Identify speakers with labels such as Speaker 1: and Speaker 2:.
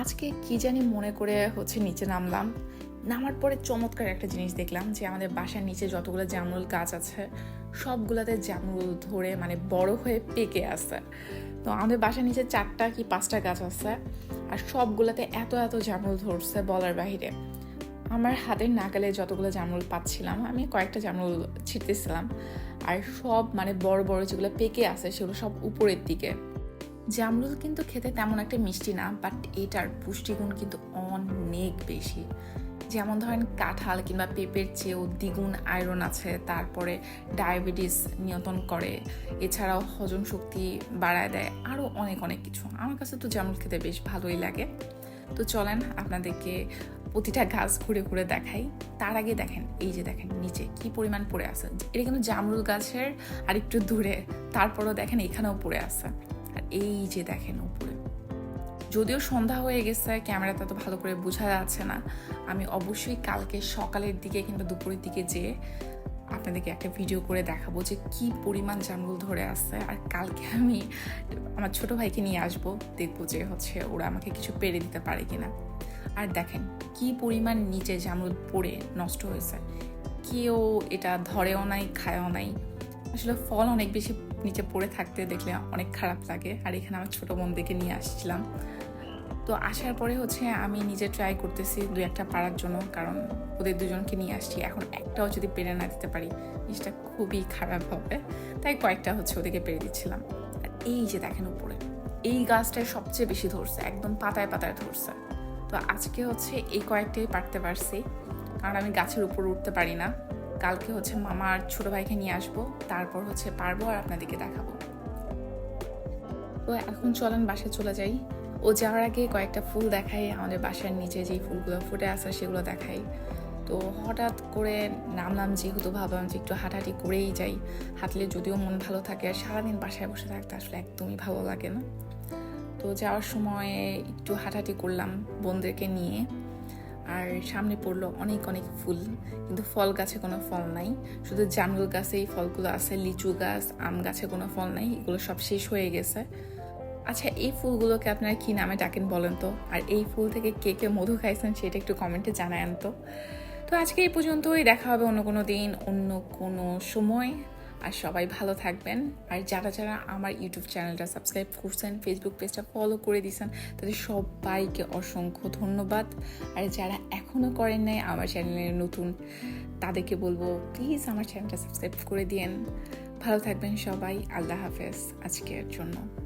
Speaker 1: আজকে কি জানি মনে করে হচ্ছে নিচে নামলাম। নামার পরে চমৎকার একটা জিনিস দেখলাম যে আমাদের বাসার নিচে যতগুলো জামরুল গাছ আছে, সবগুলোতে জামরুল ধরে মানে বড় হয়ে পেকে আছে। তো আমাদের বাসার নিচে চারটা কি পাঁচটা গাছ আছে আর সবগুলোতে এত এত জামরুল ধরছে বলার বাহিরে। আমার হাতের নাগালে যতগুলো জামরুল পাচ্ছিলাম, আমি কয়েকটা জামরুল ছিটতেছিলাম। আর সব মানে বড় বড় যেগুলো পেকে আছে সেগুলো সব উপরের দিকে। জামরুল কিন্তু খেতে তেমন একটা মিষ্টি না বাট এটার পুষ্টিগুণ কিন্তু অনেক বেশি। যেমন ধরেন কাঁঠাল কিংবা পেঁপের চেয়েও দ্বিগুণ আয়রন আছে, তারপরে ডায়াবেটিস নিয়ন্ত্রণ করে, এছাড়াও হজম শক্তি বাড়ায় দেয় আরও অনেক অনেক কিছু। আমার কাছে তো জামরুল খেতে বেশ ভালোই লাগে। তো চলেন আপনাদেরকে প্রতিটা গাছ ঘুরে ঘুরে দেখাই। তার আগে দেখেন, এই যে দেখেন নিচে কি পরিমাণ পড়ে আছে। এটা কিন্তু জামরুল গাছের আর একটু দূরে, তারপরও দেখেন এখানেও পড়ে আছে। আর এই যে দেখেন উপরে। যদিও সন্ধ্যা হয়ে গেছে, ক্যামেরাতে তো ভালো করে বোঝা যাচ্ছে না। আমি অবশ্যই কালকে সকালের দিকে কিংবা দুপুরের দিকে যেয়ে আপনাদেরকে একটা ভিডিও করে দেখাবো যে কি পরিমাণ জামরুল ধরে আছে। আর কালকে আমি আমার ছোট ভাইকে নিয়ে আসব, দেখব যে হচ্ছে ওরা আমাকে কিছু পেরে দিতে পারে কিনা। আর দেখেন কি পরিমাণ নিচে জামরুল পড়ে নষ্ট হয়েছে। কেউ এটা ধরেও নাই, খায়ও নাই। আসলে ফল অনেক বেশি নিচে পড়ে থাকতে দেখলে অনেক খারাপ লাগে। আর এখানে আমার ছোটো বোনদেরকে নিয়ে আসছিলাম। তো আসার পরে হচ্ছে আমি নিজে ট্রাই করতেছি দু একটা পারার জন্য, কারণ ওদের দুজনকে নিয়ে আসছি। এখন একটাও যদি পেরে না দিতে পারি, জিনিসটা খুবই খারাপ হবে। তাই কয়েকটা হচ্ছে ওদেরকে পেরে দিচ্ছিলাম। আর এই যে দেখেন উপরে, এই গাছটায় সবচেয়ে বেশি ধরছে, একদম পাতায় পাতায় ধরছে। তো আজকে হচ্ছে এই কয়েকটাই পারতে পারছি, কারণ আমি গাছের উপর উঠতে পারি না। কালকে হচ্ছে মামার ছোটো ভাইকে নিয়ে আসব, তারপর হচ্ছে পারব আর আপনাদেরকে দেখাবো। তো এখন চলেন বাসায় চলে যাই। ও যাওয়ার আগে কয়েকটা ফুল দেখাই, আমাদের বাসার নিচে যেই ফুলগুলো ফুটে আসে সেগুলো দেখাই। তো হঠাৎ করে নামলাম, যেহেতু ভাবলাম যে একটু হাঁটাহাঁটি করেই যাই। হাঁটলে যদিও মন ভালো থাকে আর সারাদিন বাসায় বসে থাকতে আসলে একদমই ভালো লাগে না। তো যাওয়ার সময় একটু হাঁটাহাঁটি করলাম বোনদেরকে নিয়ে। আর সামনে পড়ল অনেক অনেক ফুল, কিন্তু ফল গাছে কোনো ফল নাই। শুধু জামরুল গাছে এই ফলগুলো আছে, লিচু গাছ, আম গাছে কোনো ফল নাই, এগুলো সব শেষ হয়ে গেছে। আচ্ছা এই ফুলগুলোকে আপনারা কী নামে ডাকেন বলেন তো? আর এই ফুল থেকে কে কে মধু খাইছেন সেটা একটু কমেন্টে জানায়েন তো। তো আজকে এই পর্যন্তই, দেখা হবে অন্য কোনো দিন, অন্য কোনো সময়। আর সবাই ভালো থাকবেন। আর যারা যারা আমার ইউটিউব চ্যানেলটা সাবস্ক্রাইব করছেন ফেসবুক পেজটা ফলো করে দিয়েছেন, তাদের সবাইকে অসংখ্য ধন্যবাদ। আর যারা এখনও করেন নাই আমার চ্যানেলে নতুন, তাদেরকে বলব, প্লিজ আমার চ্যানেলটা সাবস্ক্রাইব করে দিয়েন। ভালো থাকবেন সবাই, আল্লাহ হাফেজ। আজকের জন্য।